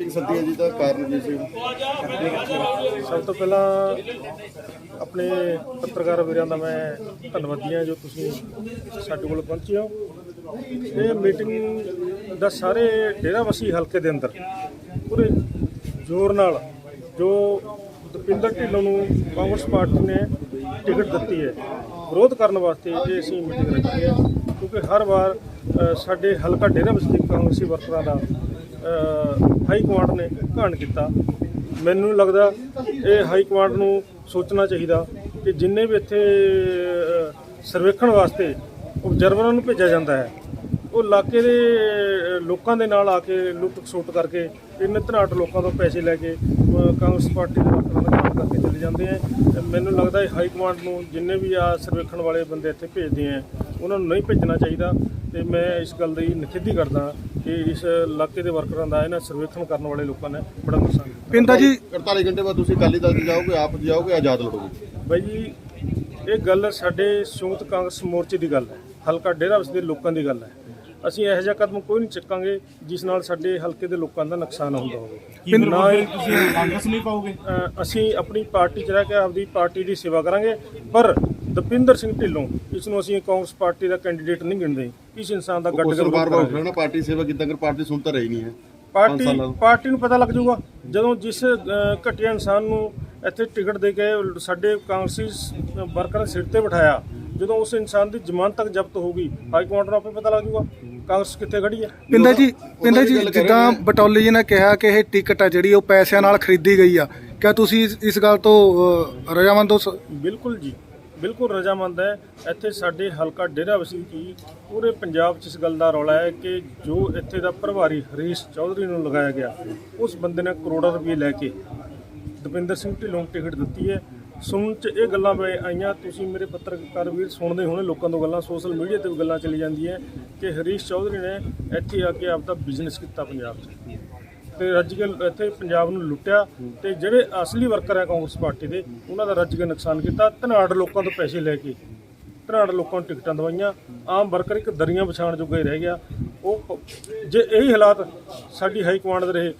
ਇੱਕ ਸੱਦੀ ਜੀ ਦਾ ਕਾਰਨ ਕੀ ਸੀ? ਸਭ ਤੋਂ ਪਹਿਲਾਂ ਆਪਣੇ ਪੱਤਰਕਾਰ ਵੀਰਾਂ ਦਾ ਮੈਂ ਧੰਨਵਾਦੀ ਹਾਂ ਜੋ ਤੁਸੀਂ ਸਾਡੇ ਕੋਲ ਪਹੁੰਚੇ ਹੋ। ਇਹ ਮੀਟਿੰਗ ਦਾ ਸਾਰੇ ਡੇਰਾਬੱਸੀ ਹਲਕੇ ਦੇ ਅੰਦਰ ਪੂਰੇ ਜ਼ੋਰ ਨਾਲ ਜੋ ਦਪਿੰਦਰ ਢਿੱਲੋਂ ਨੂੰ ਕਾਂਗਰਸ ਪਾਰਟੀ ਨੇ ਟਿਕਟ ਦਿੱਤੀ ਹੈ, ਵਿਰੋਧ ਕਰਨ ਵਾਸਤੇ ਇਹ ਅਸੀਂ ਮੀਟਿੰਗ ਰੱਖੀ ਹੈ। ਕਿਉਂਕਿ ਹਰ ਵਾਰ ਸਾਡੇ ਹਲਕਾ ਡੇਰਾਬੱਸੀ ਕਾਂਗਰਸੀ ਵਰਕਰਾਂ ਦਾ ਹਾਈ ਕਮਾਂਡ ਨੇ ਘਾਣ ਕੀਤਾ। ਮੈਨੂੰ ਲੱਗਦਾ ਇਹ ਹਾਈ ਕਮਾਂਡ ਨੂੰ ਸੋਚਣਾ ਚਾਹੀਦਾ ਕਿ ਜਿੰਨੇ ਵੀ ਇੱਥੇ ਸਰਵੇਖਣ ਵਾਸਤੇ ਆਬਜ਼ਰਵਰਾਂ ਨੂੰ ਭੇਜਿਆ ਜਾਂਦਾ ਹੈ। ਉਹ ਇਲਾਕੇ ਦੇ ਲੋਕਾਂ ਦੇ ਨਾਲ ਆ ਕੇ ਲੁੱਟ ਖਸੁੱਟ ਕਰਕੇ ਇੰਨੇ ਧਨਾਟ ਲੋਕਾਂ ਤੋਂ ਪੈਸੇ ਲੈ ਕੇ ਕਾਂਗਰਸ ਪਾਰਟੀ ਦੇ ਲੋਕਾਂ ਦਾ ਕੰਮ ਕਰਕੇ ਚਲੇ ਜਾਂਦੇ ਆ ਤੇ ਮੈਨੂੰ ਲੱਗਦਾ ਇਹ ਹਾਈ ਕਮਾਂਡ ਨੂੰ ਜਿੰਨੇ ਵੀ ਆ ਸਰਵੇਖਣ ਵਾਲੇ ਬੰਦੇ ਇੱਥੇ ਭੇਜਦੇ ਆ ਉਹਨਾਂ ਨੂੰ ਨਹੀਂ ਭੇਜਣਾ ਚਾਹੀਦਾ ਤੇ ਮੈਂ ਇਸ ਗੱਲ ਦੀ ਨਿਖੇਧੀ ਕਰਦਾ ਕਿ ਇਸ ਇਲਾਕੇ ਦੇ ਵਰਕਰਾਂ ਦਾ ਇਹਨਾਂ ਸਰਵੇਖਣ ਕਰਨ ਵਾਲੇ ਲੋਕਾਂ ਨੇ ਬੜਾ ਨੁਕਸਾਨ ਕੀਤਾ। ਪਿੰਦਾ ਜੀ। 48 ਘੰਟੇ ਬਾਅਦ ਤੁਸੀਂ ਅਕਾਲੀ ਦਲ ਜਾਓਗੇ ਆਪ ਜਾਓਗੇ ਆਜ਼ਾਦ ਲੜੋਗੇ? ਬਾਈ ਜੀ ਇਹ ਗੱਲ ਸਾਡੇ ਸੰਯੁਕਤ ਕਾਂਗਰਸ ਮੋਰਚੇ ਦੀ ਗੱਲ ਹੈ ਹਲਕਾ ਡੇਰਾ ਵਸਦੇ ਲੋਕਾਂ ਦੀ ਗੱਲ ਹੈ। ਅਸੀਂ ਇਹੋ ਜਿਹਾ ਕਦਮ ਕੋਈ ਨਹੀਂ ਚੱਕਾਂਗੇ ਜਿਸ ਨਾਲ ਸਾਡੇ ਹਲਕੇ ਦੇ ਲੋਕਾਂ ਦਾ ਨੁਕਸਾਨ ਹੁੰਦਾ ਹੋਵੇ। ਨਾ ਹੀ? ਤੁਸੀਂ ਕਾਂਗਰਸ ਨਹੀਂ ਪਾਓਗੇ? ਅਸੀਂ ਆਪਣੀ ਪਾਰਟੀ 'ਚ ਰਹਿ ਕੇ ਆਪਦੀ ਪਾਰਟੀ ਦੀ ਸੇਵਾ ਕਰਾਂਗੇ ਪਰ ਦਪਿੰਦਰ ਸਿੰਘ ਢਿੱਲੋਂ ਇਸ ਨੂੰ ਅਸੀਂ ਕਾਂਗਰਸ ਪਾਰਟੀ ਦਾ ਕੈਂਡੀਡੇਟ ਨਹੀਂ ਗਿਣਦੇ। ਇਸ ਇਨਸਾਨ ਦਾ ਗੱਡ ਬਾਰ ਪਾਰਟੀ ਸੇਵਾ ਕੀਤਾ ਕਰ ਪਾਰਟੀ ਸੁਣ ਤਾਂ ਰਹੀ ਨਹੀਂ ਹੈ। ਪਾਰਟੀ। ਪਾਰਟੀ ਨੂੰ ਪਤਾ ਲੱਗ ਜਾਊਗਾ ਜਦੋਂ ਜਿਸ ਘਟੀਆ ਇਨਸਾਨ ਨੂੰ ਇੱਥੇ ਟਿਕਟ ਦੇ ਕੇ ਸਾਡੇ ਕਾਂਗਰਸੀ ਵਰਕਰਾਂ ਸਿਰ ਤੇ ਬਿਠਾਇਆ ਜਦੋਂ ਉਸ ਇਨਸਾਨ ਦੀ ਜ਼ਮਾਨਤ ਤੱਕ ਜ਼ਬਤ ਹੋਊਗੀ ਹਾਈ ਕਮਾਂਡ ਨੂੰ ਆਪੇ ਪਤਾ ਲੱਗ ਜਾਊਗਾ। ਕਾਂਗਰਸ ਕਿੱਥੇ ਖੜੀ ਹੈ ਪਿੰਦਾ ਜੀ ਪਿੰਦਾ ਜੀ ਜਿੱਦਾਂ। ਬਟੋਲੀ ਜੀ ਨੇ ਕਿਹਾ ਕਿ ਇਹ ਟਿਕਟ ਆ ਜਿਹੜੀ ਉਹ ਪੈਸਿਆਂ ਨਾਲ ਖਰੀਦੀ ਗਈ ਆ। ਕਿਆ ਤੁਸੀਂ ਇਸ- ਇਸ ਗੱਲ ਤੋਂ ਅ, ਰਜ਼ਾਮੰਦ ਹੋ ਸ- ਬਿਲਕੁਲ ਜੀ ਬਿਲਕੁਲ ਰਜਾਮੰਦ ਹੈ। ਇੱਥੇ ਸਾਡੇ ਹਲਕਾ ਡੇਰਾ ਵਸੀ ਕੀ ਪੂਰੇ ਪੰਜਾਬ 'ਚ ਇਸ ਗੱਲ ਦਾ ਰੌਲਾ ਹੈ ਕਿ ਜੋ ਇੱਥੇ ਦਾ ਪ੍ਰਭਾਰੀ ਹਰੀਸ਼ ਚੌਧਰੀ ਨੂੰ ਲਗਾਇਆ ਗਿਆ ਉਸ ਬੰਦੇ ਨੇ ਕਰੋੜਾਂ ਰੁਪਏ ਲੈ ਕੇ ਦਪਿੰਦਰ ਸਿੰਘ ਢਿੱਲੋਂ ਨੂੰ ਟਿਕਟ ਦਿੱਤੀ ਹੈ। ਸੁਣਨ 'ਚ ਇਹ ਗੱਲਾਂ ਵੇ ਆਈਆਂ, ਤੁਸੀਂ ਮੇਰੇ ਪੱਤਰਕਾਰ ਵੀਰ ਸੁਣਦੇ ਹੋਣੇ ਲੋਕਾਂ ਤੋਂ ਗੱਲਾਂ, ਸੋਸ਼ਲ ਮੀਡੀਆ ਤੇ ਵੀ ਗੱਲਾਂ ਚੱਲੀ ਜਾਂਦੀਆਂ ਕਿ ਹਰੀਸ਼ ਚੌਧਰੀ ਨੇ ਇੱਥੇ ਆ ਕੇ ਆਪਦਾ ਬਿਜ਼ਨਸ ਕੀਤਾ ਪੰਜਾਬ 'ਚ। ਤੇ ਰੱਜ ਕੇ ਇੱਥੇ ਪੰਜਾਬ ਨੂੰ ਲੁੱਟਿਆ ਤੇ ਜਿਹੜੇ ਅਸਲੀ ਵਰਕਰ ਹੈ ਕਾਂਗਰਸ ਪਾਰਟੀ ਦੇ, ਉਹਨਾਂ ਦਾ ਰੱਜ ਕੇ ਨੁਕਸਾਨ ਕੀਤਾ, ਧਨਾੜ ਲੋਕਾਂ ਤੋਂ ਪੈਸੇ ਲੈ ਕੇ, ਧਨਾੜ ਲੋਕਾਂ ਨੂੰ ਟਿਕਟਾਂ ਦਵਾਈਆਂ, ਆਮ ਵਰਕਰ ਇੱਕ ਦਰੀਆਂ ਵਿਛਾਣ ਜੋਗਾ ਹੀ ਰਹਿ ਗਿਆ। ਉਹ ਜੇ ਇਹੀ ਹਾਲਾਤ ਸਾਡੀ ਹਾਈ ਕਮਾਂਡ ਦੇ ਰਹੇ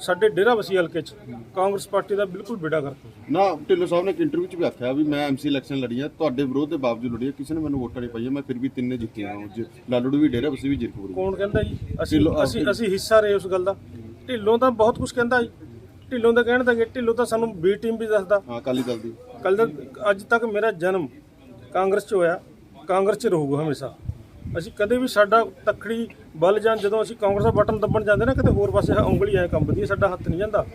ਸਾਡੇ ਡੇਰਾ ਵਸੀ ਹਲਕੇ 'ਚ ਕਾਂਗਰਸ ਪਾਰਟੀ ਦਾ ਬਿਲਕੁਲ ਬੇੜਾ ਕਰ ਨਾ ਢਿੱਲੋਂ ਸਾਹਿਬ ਨੇ ਇੱਕ ਇੰਟਰਵਿਊ 'ਚ ਵੀ ਆਖਿਆ ਵੀ ਮੈਂ ਐਮਸੀ ਇਲੈਕਸ਼ਨ ਲੜੀ ਆ ਤੁਹਾਡੇ ਵਿਰੋਧ ਦੇ ਬਾਵਜੂਦ ਲੜੀ ਆ ਕਿਸੇ ਨੇ ਮੈਨੂੰ ਵੋਟਾਂ ਨਹੀਂ ਪਾਈਆਂ ਮੈਂ ਫਿਰ ਵੀ ਤਿੰਨੇ ਜਿੱਤਿਆ ਹਾਂ ਲਾਲੜੂ ਵੀ ਡੇਰਾ ਬਸੀ ਵੀ ਜਿਰਕਪੁਰ ਕੌਣ ਕਹਿੰਦਾ ਜੀ? ਅਸੀਂ ਅਸੀਂ ਅਸੀਂ ਹਿੱਸਾ ਰਹੇ ਉਸ ਗੱਲ ਦਾ। ਢਿੱਲੋਂ ਤਾਂ ਬਹੁਤ ਕੁਝ ਕਹਿੰਦਾ ਜੀ। ਢਿੱਲੋਂ ਦਾ ਕਹਿਣ ਦਾ ਕਿ ਢਿੱਲੋਂ ਤਾਂ ਸਾਨੂੰ ਬੀ ਟੀਮ ਵੀ ਦੱਸਦਾ। ਹਾਂ ਅਕਾਲੀ ਦਲ ਦੀ। ਕੱਲ ਅੱਜ ਤੱਕ ਮੇਰਾ ਜਨਮ ਕਾਂਗਰਸ 'ਚ ਹੋਇਆ। ਕਾਂਗਰਸ 'ਚ ਰਹੂਗਾ ਹਮੇਸ਼ਾ। ਅਸੀਂ ਕਦੇ ਵੀ ਸਾਡਾ ਤਖੜੀ ਬਲ ਜਾਂ ਜਦੋਂ ਅਸੀਂ ਕਾਂਗਰਸ ਦਾ ਬਟਨ ਦੱਬਣ ਜਾਂਦੇ ਨਾ ਕਿਤੇ ਹੋਰ ਪਾਸੇ ਉਂਗਲੀ ਐ ਕੰਬਦੀ ਹੈ ਸਾਡਾ ਹੱਥ ਨਹੀਂ ਜਾਂਦਾ।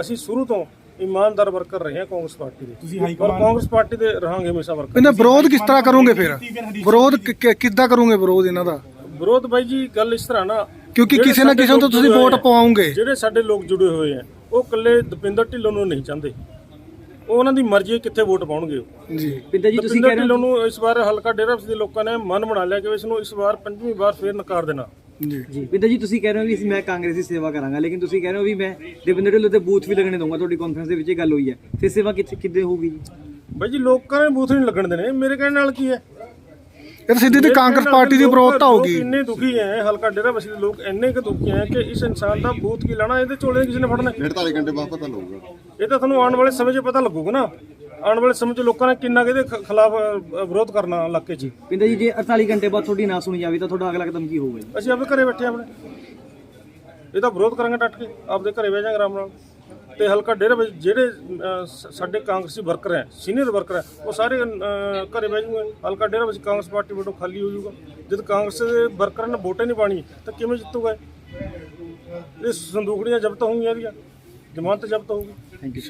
ਅਸੀਂ ਸ਼ੁਰੂ ਤੋਂ ਇਮਾਨਦਾਰ ਵਰਕਰ ਰਹੇ ਹਾਂ ਕਾਂਗਰਸ ਪਾਰਟੀ ਦੇ। ਤੁਸੀਂ ਹਾਈ ਔਰ ਕਾਂਗਰਸ ਪਾਰਟੀ ਦੇ ਰਹਾਂਗੇ ਹਮੇਸ਼ਾ ਵਰਕਰ। ਪਿੰਦਾ ਵਿਰੋਧ ਕਿਸ ਤਰ੍ਹਾਂ ਕਰੋਗੇ ਫਿਰ? ਵਿਰੋਧ ਕਿ- ਕਿ- ਕਿੱਦਾਂ ਕਰੋਗੇ ਵਿਰੋਧ ਇਹਨਾਂ ਦਾ? ਵਿਰੋਧ ਬਾਈ ਜੀ ਗੱਲ ਇਸ ਤਰ੍ਹਾਂ ਨਾ ਕਿਉਂਕਿ ਜਿਹੜੇ ਕਿਸੇ ਨਾ ਸਾਡੇ ਕਿਸੇ ਨੂੰ ਤਾਂ ਲੋਕ ਤੁਸੀਂ ਜੁੜੇ ਵੋਟ ਹੋਏ ਆ, ਪਵਾਓਗੇ। ਜਿਹੜੇ ਸਾਡੇ ਲੋਕ ਜੁੜੇ ਹੋਏ ਆ ਉਹ ਇਕੱਲੇ ਦਪਿੰਦਰ ਢਿੱਲੋਂ ਨੂੰ ਨਹੀਂ ਚਾਹੁੰਦੇ। ਉਹ ਉਹਨਾਂ ਦੀ ਮਰਜ਼ੀ ਹੈ ਕਿੱਥੇ ਵੋਟ ਪਾਉਣਗੇ ਉਹ। ਜੀ। ਪਿੰਦਾ ਜੀ ਤੁਸੀਂ ਕਹਿ ਰਹੇ ਢਿੱਲੋਂ ਨੂੰ ਇਸ ਵਾਰ ਹਲਕਾ ਡੇਰਾ ਦੇ ਲੋਕਾਂ ਨੇ ਮਨ ਬਣਾ ਲਿਆ ਕਿ ਇਸ ਨੂੰ ਇਸ ਵਾਰ ਪੰਜਵੀਂ ਵਾਰ ਫੇਰ ਨਕਾਰ ਦੇਣਾ। ਜੀ। ਜੀ। ਪਿੰਦਾ ਜੀ ਤੁਸੀਂ ਕਹਿ ਰਹੇ ਹੋ ਵੀ ਮੈਂ ਕਾਂਗਰਸ ਦੀ ਸੇਵਾ ਕਰਾਂਗਾ ਲੇਕਿਨ ਤੁਸੀਂ ਕਹਿ ਰਹੇ ਹੋ ਵੀ ਮੈਂ ਦੇਵਿੰਦਰ ਢਿੱਲੋਂ ਤੇ ਬੂਥ ਵੀ ਲੱਗਣੇ ਦਊਂਗਾ ਤੁਹਾਡੀ ਕਾਨਫਰੰਸ ਦੇ ਵਿੱਚ ਇਹ ਗੱਲ ਹੋਈ ਹੈ। ਫਿਰ ਸੇਵਾ ਕਿੱਥੇ ਕਿੱਦੇ ਹੋਊਗੀ ਜੀ? ਬਾਈ ਜੀ ਲੋਕਾਂ ਨੇ ਬੂਥ ਨਹੀਂ ਲੱਗਣ ਦੇਣੇ। ਮੇਰੇ ਕਹਿਣ ਨਾਲ ਕੀ ਹੈ? ਇਹ ਤਾਂ ਸਿੱਧੀ ਤੇ ਕਾਂਗਰਸ ਪਾਰਟੀ ਦੀ ਵਿਰੋਧਤਾ ਲੋਕ ਹੋਗੀ ਇੰਨੇ ਦੁਖੀ ਹੈ ਹਲਕਾ ਡੇਰਾ ਬਸੀ ਦੇ ਲੋਕ ਇੰਨੇ ਕੁ ਦੁਖੀ ਹੈ ਕਿ ਇਸ ਇਨਸਾਨ ਦਾ ਬੂਥ ਕੀ ਲੈਣਾ ਇਹਦੇ ਝੋਲੇ ਕਿਸੇ ਨੇ ਫੜਨਾ। 48 ਘੰਟੇ ਬਾਅਦ ਪਤਾ ਲੱਗੂਗਾ। ਇਹ ਤਾਂ ਤੁਹਾਨੂੰ ਆਉਣ ਵਾਲੇ ਸਮੇਂ 'ਚ ਪਤਾ ਲੱਗੂਗਾ ਨਾ। ਆਉਣ ਵਾਲੇ ਸਮੇਂ 'ਚ ਲੋਕਾਂ ਨੇ ਕਿੰਨਾ ਕਿਹਦੇ ਖਿਲਾਫ ਵਿਰੋਧ ਕਰਨਾ ਇਲਾਕੇ 'ਚ। ਪਿੰਦਾ ਜੀ ਜੇ 48 ਘੰਟੇ ਬਾਅਦ ਤੁਹਾਡੀ ਨਾ ਸੁਣੀ ਜਾਵੇ ਤਾਂ ਤੁਹਾਡਾ ਅਗਲਾ ਕਦਮ ਕੀ ਹੋਊਗਾ ਜੀ? ਅਸੀਂ ਆਪਣੇ ਘਰੇ ਬੈਠੇ ਹਾਂ ਆਪਣੇ। ਇਹਦਾ ਵਿਰੋਧ ਕਰਾਂਗੇ ਡਟ ਕੇ ਆਪਦੇ ਘਰੇ ਬਹਿ ਜਾਾਂਗੇ ਆਰਾਮ ਨਾਲ। ਤੇ ਹਲਕਾ ਡੇਰੇ ਵਿੱਚ ਜਿਹੜੇ ਅ, ਸ- ਸਾਡੇ ਕਾਂਗਰਸੀ ਵਰਕਰ ਹੈ ਸੀਨੀਅਰ ਵਰਕਰ ਹੈ ਉਹ ਸਾਰੇ ਅ, ਘਰੇ ਬਹਿ ਜੂਗੇ। ਹਲਕਾ ਡੇਰਾ ਵਿੱਚ ਕਾਂਗਰਸ ਪਾਰਟੀ ਵੱਲੋਂ ਖਾਲੀ ਹੋ ਜਾਊਗਾ ਜਦ ਕਾਂਗਰਸ ਦੇ ਵਰਕਰਾਂ ਨੇ ਵੋਟੇ ਨਹੀਂ ਪਾਣੀ ਤਾਂ ਕਿਵੇਂ ਜਿੱਤੂਗਾ ਇਹ? ਇਹ ਸੰਦੂਕੜੀਆਂ ਜ਼ਬਤ ਹੋਣਗੀਆਂ ਇਹਦੀਆਂ। ਜ਼ਮਾਨਤ ਜ਼ਬਤ ਹੋਊਗੀ। Thank you